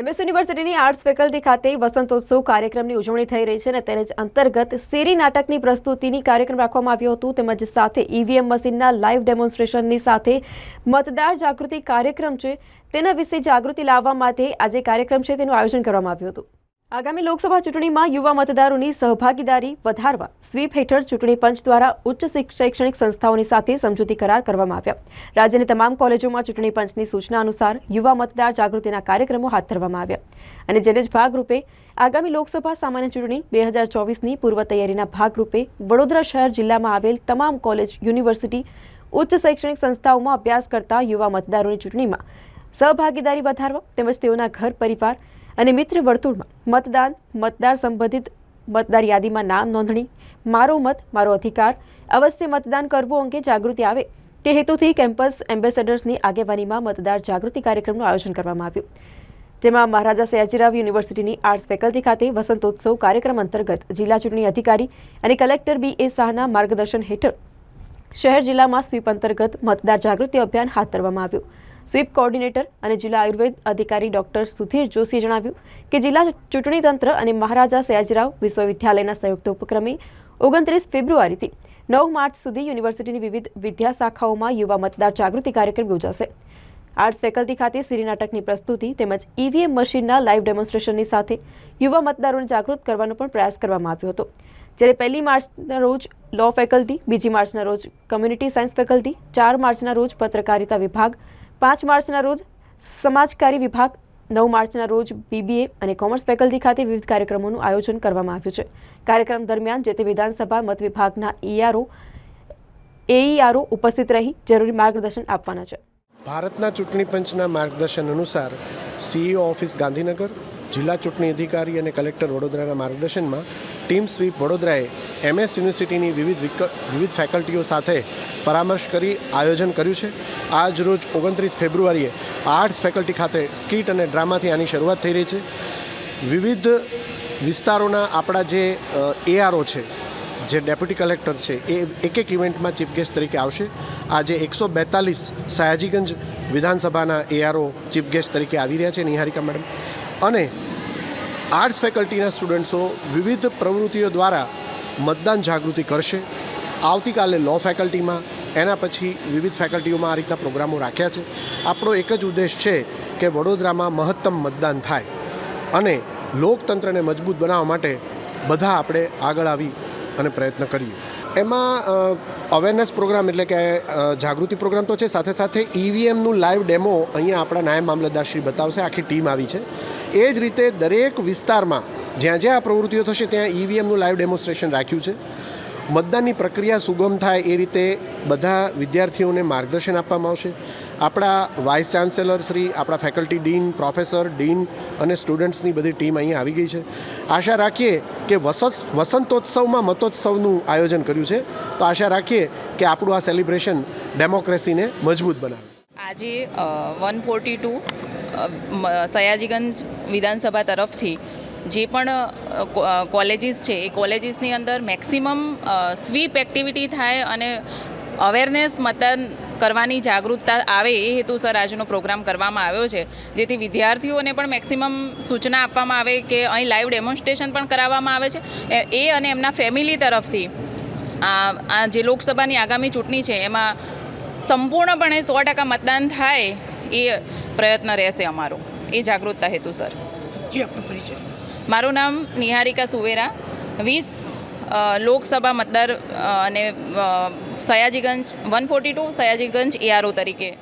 MS યુનિવર્સિટીની arts faculty ખાતે વસંતોત્સવ કાર્યક્રમની ઉજવણી થઈ રહી છે અને તેને જ અંતર્ગત શેરી નાટકની પ્રસ્તુતિની કાર્યક્રમ રાખવામાં આવ્યો હતો. તેમજ સાથે ઈવીએમ મશીનના લાઈવ ડેમોન્સ્ટ્રેશનની સાથે મતદાર જાગૃતિ કાર્યક્રમ છે. તેના વિશે જાગૃતિ લાવવા માટે આજે કાર્યક્રમ છે. તેનું આયોજન કરવામાં આવ્યું હતું. આગામી લોકસભા ચૂંટણીમાં યુવા મતદારોની સહભાગીદારી વધારવા સ્વીપ હેઠળ ચૂંટણી પંચ દ્વારા ઉચ્ચ શૈક્ષણિક સંસ્થાઓની સાથે સમજૂતી કરાર કરવામાં આવ્યા. રાજ્યની તમામ કોલેજોમાં ચૂંટણી પંચની સૂચના અનુસાર યુવા મતદાર જાગૃતિના કાર્યક્રમો હાથ ધરવામાં આવ્યા અને જેને જ ભાગરૂપે આગામી લોકસભા સામાન્ય ચૂંટણી બે હજાર ચોવીસની પૂર્વ તૈયારીના ભાગરૂપે વડોદરા શહેર જિલ્લામાં આવેલ તમામ કોલેજ, યુનિવર્સિટી, ઉચ્ચ શૈક્ષણિક સંસ્થાઓમાં અભ્યાસ કરતા યુવા મતદારોની ચૂંટણીમાં સહભાગીદારી વધારવા તેમજ તેઓના ઘર પરિવાર અને મિત્ર વર્તુળમાં મતદાન, મતદાર સંબંધિત મતદાર યાદીમાં નામ નોંધણી, મારો મત, મારો અધિકાર, અવશ્ય મતદાન કરવું અંગે જાગૃતિ આવે તે હેતુથી કેમ્પસ એમ્બેસેડર્સની આગેવાનીમાં મતદાર જાગૃતિ કાર્યક્રમનું આયોજન કરવામાં આવ્યું, જેમાં મહારાજા સયાજીરાવ યુનિવર્સિટીની આર્ટ્સ ફેકલ્ટી ખાતે વસંતોત્સવ કાર્યક્રમ અંતર્ગત જિલ્લા ચૂંટણી અધિકારી અને કલેક્ટર બી એ શાહના માર્ગદર્શન હેઠળ શહેર જિલ્લામાં સ્વીપ અંતર્ગત મતદાર જાગૃતિ અભિયાન હાથ ધરવામાં આવ્યું. સ્વીપ કોઓર્ડિનેટર અને જિલ્લા આયુર્વેદ અધિકારી ડોક્ટર સુધીર જોશીએ જણાવ્યું કે જિલ્લા ચૂંટણી તંત્ર અને મહારાજા સયાજીરાવ વિશ્વવિદ્યાલયના સંયુક્ત ઉપક્રમે ઓગણત્રીસ ફેબ્રુઆરીથી નવ માર્ચ સુધી યુનિવર્સિટીની વિવિધ વિદ્યા શાખાઓમાં યુવા મતદાર જાગૃતિ કાર્યક્રમ યોજાશે. આર્ટ્સ ફેકલ્ટી ખાતે સિરી નાટકની પ્રસ્તુતિ તેમજ ઈવીએમ મશીનના લાઈવ ડેમોન્સ્ટ્રેશનની સાથે યુવા મતદારોને જાગૃત કરવાનો પણ પ્રયાસ કરવામાં આવ્યો હતો. જ્યારે પહેલી માર્ચના રોજ લો ફેકલ્ટી, બીજી માર્ચના રોજ કમ્યુનિટી સાયન્સ ફેકલ્ટી, ચાર માર્ચના રોજ પત્રકારિતા વિભાગ પાંચ માર્ચના રોજ સમાજકારી વિભાગ, નવ માર્ચના રોજ બીબીએ અને કોમર્સ ફેકલ્ટી ખાતે વિવિધ કાર્યક્રમોનું આયોજન કરવામાં આવ્યું છે. કાર્યક્રમ દરમિયાન જે તે વિધાનસભા, મત વિભાગના ઈઆરઓ એઈઆરઓ ઉપસ્થિત રહી જરૂરી માર્ગદર્શન આપવાના છે. ભારતના ચૂંટણી પંચના માર્ગદર્શન અનુસાર સીઈઓ ઓફિસ ગાંધીનગર, જિલ્લા ચૂંટણી અધિકારી અને કલેક્ટર વડોદરાના માર્ગદર્શનમાં ટીમ સ્વીપ વડોદરાએ એમએસ યુનિવર્સિટીની વિવિધ વિવિધ ફેકલ્ટીઓ સાથે પરામર્શ કરી આયોજન કર્યું છે. આજ રોજ ઓગણત્રીસ ફેબ્રુઆરીએ આર્ટ્સ ફેકલ્ટી ખાતે સ્કીટ અને ડ્રામાથી આની શરૂઆત થઈ રહી છે. વિવિધ વિસ્તારોના આપણા જે એઆરઓ છે, જે ડેપ્યુટી કલેક્ટર છે, એ એક એક ઇવેન્ટમાં ચીફ ગેસ્ટ તરીકે આવશે. આજે એકસો બેતાલીસ સયાજીગંજ વિધાનસભાના એઆરઓ ચીફ ગેસ્ટ તરીકે આવી રહ્યા છે, નિહારિકા મેડમ. અને આર્ટ્સ ફેકલ્ટીના સ્ટુડન્ટ્સો વિવિધ પ્રવૃત્તિઓ દ્વારા મતદાન જાગૃતિ કરશે. આવતીકાલે લો ફેકલ્ટીમાં એના પછી વિવિધ ફેકલ્ટીઓમાં આ રીતના પ્રોગ્રામો રાખ્યા છે. આપણો એક જ ઉદ્દેશ છે કે વડોદરામાં મહત્તમ મતદાન થાય અને લોકતંત્રને મજબૂત બનાવવા માટે બધા આપણે આગળ આવી અને પ્રયત્ન કરીએ. એમાં અવેરનેસ પ્રોગ્રામ એટલે કે જાગૃતિ પ્રોગ્રામ તો છે. સાથે સાથે ઈવીએમનું લાઈવ ડેમો અહીંયા આપણા નાયબ મામલતદાર શ્રી બતાવશે. આખી ટીમ આવી છે. એ જ રીતે દરેક વિસ્તારમાં જ્યાં જ્યાં આ પ્રવૃત્તિઓ થશે, ત્યાં ઈવીએમનું લાઈવ ડેમોન્સ્ટ્રેશન રાખ્યું છે. મતદાનની પ્રક્રિયા સુગમ થાય એ રીતે બધા વિદ્યાર્થીઓને માર્ગદર્શન આપવામાં આવશે. આપણા વાઇસ ચાન્સેલર શ્રી, આપણા ફેકલ્ટી ડીન, પ્રોફેસર ડીન અને સ્ટુડન્ટ્સની બધી ટીમ અહીં આવી ગઈ છે. આશા રાખીએ કે વસંત, વસંતોત્સવમાં મતોત્સવનું આયોજન કર્યું છે. તો આશા રાખીએ કે આપણું આ સેલિબ્રેશન ડેમોક્રેસીને મજબૂત બનાવે. આજે વન ફોર્ટી ટુ સયાજીગંજ વિધાનસભા તરફથી જે પણ કોલેજીસ છે, એ કોલેજીસની અંદર મેક્સિમમ સ્વીપ એક્ટિવિટી થાય અને અવેરનેસ મતદાન કરવાની જાગૃતતા આવે એ હેતુસર આજનો પ્રોગ્રામ કરવામાં આવ્યો છે. જેથી વિદ્યાર્થીઓને પણ મેક્સિમમ સૂચના આપવામાં આવે કે અહીં લાઈવ ડેમોન્સ્ટ્રેશન પણ કરાવવામાં આવે છે. એ- અને એમના ફેમિલી તરફથી આ જે લોકસભાની આગામી ચૂંટણી છે એમાં સંપૂર્ણપણે સો ટકા મતદાન થાય એ પ્રયત્ન રહેશે અમારો. એ જાગૃતતા હેતુસર સર. મારું નામ નિહારિકા સુવેરા. વીસ લોકસભા મતદાર અને Sayajiganj one forty two Sayajiganj ARO તરીકે.